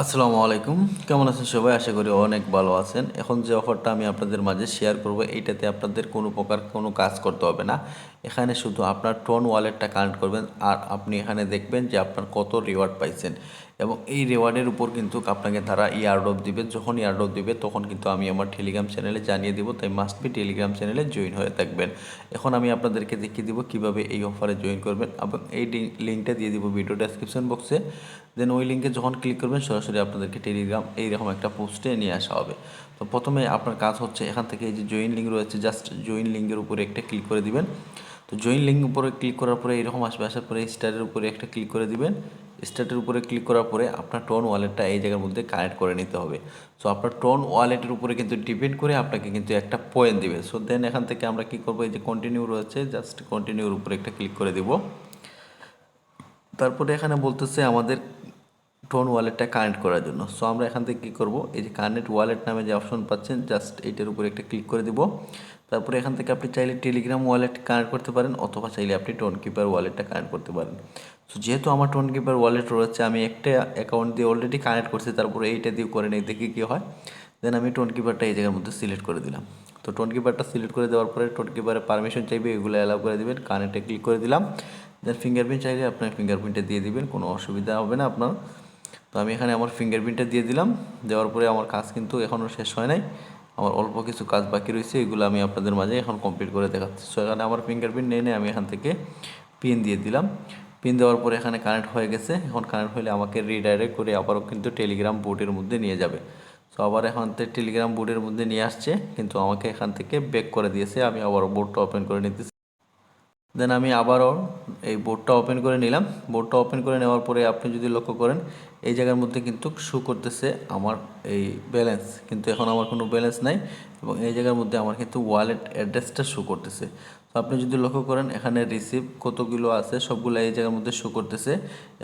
আসসালামু আলাইকুম। কেমন আছেন সবাই? আশা করি অনেক ভালো আছেন। এখন যে অফারটা আমি আপনাদের মাঝে শেয়ার করব, এইটাতে আপনাদের কোনো প্রকার কোনো কাজ করতে হবে না। এখানে শুধু আপনার টোন ওয়ালেটটা কানেক্ট করবেন আর আপনি এখানে দেখবেন যে আপনার কত রিওয়ার্ড পাইছেন। এবং এই রেওয়ার্ডের উপর কিন্তু আপনাকে তারা ইয়ারড্রপ দিবে, যখন ইয়ারড্রপ দিবে তখন কিন্তু আমি আমার টেলিগ্রাম চ্যানেলে জানিয়ে দিব, তাই মাস্ট বি টেলিগ্রাম চ্যানেলে জয়েন হয়ে থাকবেন। এখন আমি আপনাদেরকে দেখিয়ে দিব কীভাবে এই অফারে জয়েন করবেন, এবং এই লিঙ্কটা দিয়ে দিব ভিডিও ডেসক্রিপশন বক্সে দেন ওই লিঙ্কে যখন ক্লিক করবেন, সরাসরি আপনাদেরকে টেলিগ্রাম এইরকম একটা পোস্টে নিয়ে আসা হবে। তো প্রথমে আপনার কাজ হচ্ছে এখান থেকে এই যে জয়েন লিঙ্ক রয়েছে জাস্ট জয়েন লিঙ্কের উপরে একটা ক্লিক করে দিবেন। তো জয়েন লিঙ্ক উপরে ক্লিক করার পরে এরকম আসবে, আসার পরে স্টারের উপরে একটা ক্লিক করে দিবেন। স্টার্টের উপরে ক্লিক করার পরে আপনার টোন ওয়ালেটটা এই জায়গার মধ্যে কানেক্ট করে নিতে হবে। সো আপনার টোন ওয়ালেটের উপরে কিন্তু ডিপেন্ড করে আপনাকে কিন্তু একটা পয়েন্ট দেবে। সো দেন এখান থেকে আমরা কী করব? এই যে কন্টিনিউ রয়েছে জাস্ট কন্টিনিউর উপরে একটা ক্লিক করে দিব। তারপরে এখানে বলতেছে আমাদের টোন ওয়ালেটটা কানেক্ট করার জন্য। সো আমরা এখান থেকে কী করব? এই যে কানেক্ট ওয়ালেট নামে যে অপশন পাচ্ছেন জাস্ট এইটার উপরে একটা ক্লিক করে দিব। তারপরে এখান থেকে আপনি চাইলে টেলিগ্রাম ওয়ালেট কানেক্ট করতে পারেন, অথবা চাইলে আপনি টোন কিপার ওয়ালেটটা কানেক্ট করতে পারেন। সো যেহেতু আমার টোন কিপার ওয়ালেট রয়েছে, আমি একটা অ্যাকাউন্ট দিয়ে অলরেডি কানেক্ট করছি, তারপরে এইটা দিয়ে করে নিই, দেখি কী হয়। দেন আমি টোন কিপারটা এই জায়গার মধ্যে সিলেক্ট করে দিলাম। তো টোন কিপারটা সিলেক্ট করে দেওয়ার পরে টোন কিপারে পারমিশন চাইবে, এগুলো অ্যালাউ করে দেবেন কানেক্টে ক্লিক করে দিলাম। দেন ফিঙ্গারপ্রিন্ট চাইলে আপনার ফিঙ্গারপ্রিন্টটা দিয়ে দিবেন, কোনো অসুবিধা হবে না আপনার। তো আমি এখানে আমার ফিঙ্গারপ্রিন্টটা দিয়ে দিলাম। দেওয়ার পরে আমার কাজ কিন্তু এখনও শেষ হয় নাই। আমার অল্প কিছু কাজ বাকি রয়েছে, এগুলো আমি আপনাদের মাঝে এখন কমপ্লিট করে দেখাচ্ছি। সো এখানে আমার ফিঙ্গারপ্রিন্ট নিয়ে নিয়ে আমি এখান থেকে পিন দিয়ে দিলাম। পিন দেওয়ার পরে এখানে কানেক্ট হয়ে গেছে। এখন কানেক্ট হলে আমাকে রিডাইরেক্ট করে আবারও কিন্তু টেলিগ্রাম বোর্ডের মধ্যে নিয়ে যাবে। সো আবার এখান থেকে টেলিগ্রাম বোর্ডের মধ্যে নিয়ে আসছে, কিন্তু আমাকে এখান থেকে ব্যাক করে দিয়েছে। আমি আবারও বোর্ডটা ওপেন করে নিতেছি। দেন আমি আবারও এই বোর্ডটা ওপেন করে নিলাম। বোর্ডটা ওপেন করে নেওয়ার পরে আপনি যদি লক্ষ্য করেন, এই জায়গার মধ্যে কিন্তু শু করতেছে আমার এই ব্যালেন্স কিন্তু এখন আমার কোনো ব্যালেন্স নাই এবং এই জায়গার মধ্যে আমার কিন্তু ওয়ালেট অ্যাড্রেসটা শু করতেছে। তো আপনি যদি লক্ষ্য করেন, এখানে রিসিভ কতগুলো আছে, সবগুলো এই জায়গার মধ্যে শো করতেছে।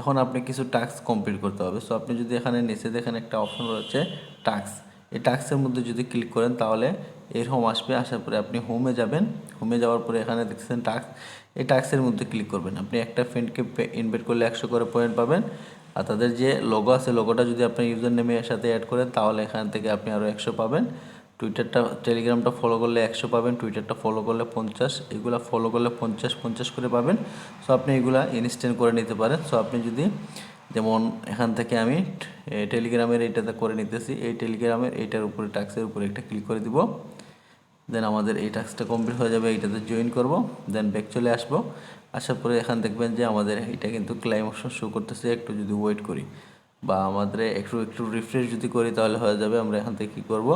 এখন আপনি কিছু টাস্ক কমপ্লিট করতে হবে। সো আপনি যদি এখানে নিচে দেখেন একটা অপশন রয়েছে টাস্ক এই টাস্কের মধ্যে যদি ক্লিক করেন, তাহলে এরকম আসবে। আসার পরে আপনি হোমে যাবেন। হোমে যাওয়ার পরে এখানে দেখছেন টাস্ক এই টাস্কের মধ্যে ক্লিক করবেন। আপনি একটা ফ্রেন্ডকে ইনভাইট করলে একশো করে পয়েন্ট পাবেন। আর তাদের যে লগো আছে লগোটা যদি আপনি ইউজার নেমের সাথে অ্যাড করেন, তাহলে এখান থেকে আপনি আরও একশো পাবেন। টুইটারটা টেলিগ্রামটা ফলো করলে একশো পাবেন। টুইটারটা ফলো করলে পঞ্চাশ। এগুলো ফলো করলে পঞ্চাশ পঞ্চাশ করে পাবেন। সো আপনি এগুলা ইনস্ট্যান্ট করে নিতে পারেন। সো আপনি যদি, যেমন এখান থেকে আমি টেলিগ্রামের এইটাতে করে নিতেছি। এই টেলিগ্রামের এইটার উপরে টাক্সের উপরে একটা ক্লিক করে দিব। দেন আমাদের এই টাস্কটা কমপ্লিট হয়ে যাবে, এইটাতে জয়েন করব দেন ব্যাক চলে আসব। আসার পরে এখান দেখবেন যে আমাদের এটা কিন্তু ক্লাইম অপশন শো করতেছে, একটু যদি ওয়েট করি। বা আমাদের একটু একটু রিফ্রেশ যদি করি, তাহলে হয়ে যাবে, আমরা এখান থেকে কী করব?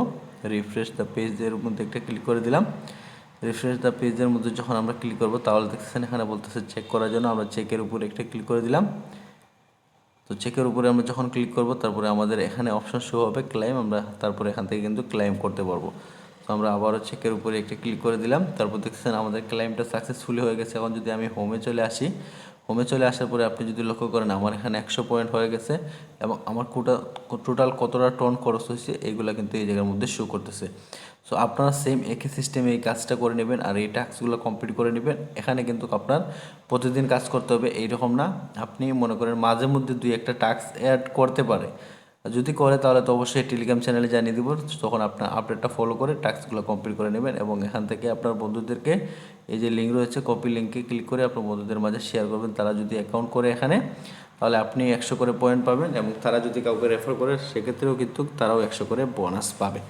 রিফ্রেশ দ্য পেজের মধ্যে একটা ক্লিক করে দিলাম। রিফ্রেশ দ্য পেজের মধ্যে যখন আমরা ক্লিক করব, তাহলে দেখতেছেন এখানে বলতেছে চেক করার জন্য আমরা চেকের উপরে একটা ক্লিক করে দিলাম। তো চেকের উপরে আমরা যখন ক্লিক করব, তারপরে আমাদের এখানে অপশন শো হবে ক্লাইম আমরা তারপরে এখান থেকে কিন্তু ক্লাইম করতে পারব। তো আমরা আবারও চেকের উপরে একটা ক্লিক করে দিলাম। তারপর দেখছেন আমাদের ক্লাইমটা সাকসেসফুলি হয়ে গেছে। এখন যদি আমি হোমে চলে আসি হোমে চলে আসার পরে আপনি যদি লক্ষ্য করেন, আমার এখানে একশো পয়েন্ট হয়ে গেছে এবং আমার কোটা টোটাল কতটা টন খরচ হয়েছে এইগুলো কিন্তু এই জায়গার মধ্যে শো করতেছে। সো আপনারা সেম একই সিস্টেমে এই কাজটা করে নেবেন আর এই টাস্কগুলো কমপ্লিট করে নেবেন। এখানে কিন্তু আপনার প্রতিদিন কাজ করতে হবে, এইরকম না। আপনি মনে করেন মাঝে মধ্যে দুই একটা টাস্ক অ্যাড করতে পারে। যদি করে, তাহলে তো অবশ্যই টেলিগ্রাম চ্যানেলে জানিয়ে দিব। তখন আপনার আপডেটটা ফলো করে টাস্কগুলো কমপ্লিট করে নেবেন এবং এখান থেকে আপনার বন্ধুদেরকে এই যে লিঙ্ক রয়েছে কপি লিঙ্কে ক্লিক করে আপনার বন্ধুদের মাঝে শেয়ার করবেন। তারা যদি অ্যাকাউন্ট করে এখানে, তাহলে আপনি একশো করে পয়েন্ট পাবেন এবং তারা যদি কাউকে রেফার করে, সেক্ষেত্রেও কিন্তু তারাও একশো করে বোনাস পাবে।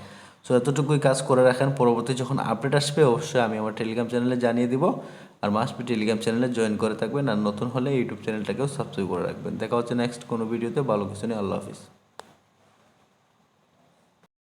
সো এতটুকুই কাজ করে রাখেন। পরবর্তী যখন আপডেট আসবে, অবশ্যই আমি আমার টেলিগ্রাম চ্যানেলে জানিয়ে দিব। আর মাস্ট বি টেলিগ্রাম চ্যানেলে জয়েন করে থাকবেন। আর নতুন হলে ইউটিউব চ্যানেলটাকেও সাবস্ক্রাইব করে রাখবেন। দেখা হচ্ছে নেক্সট কোনো ভিডিওতে ভালো কিছু নেই। আল্লাহ হাফিজ।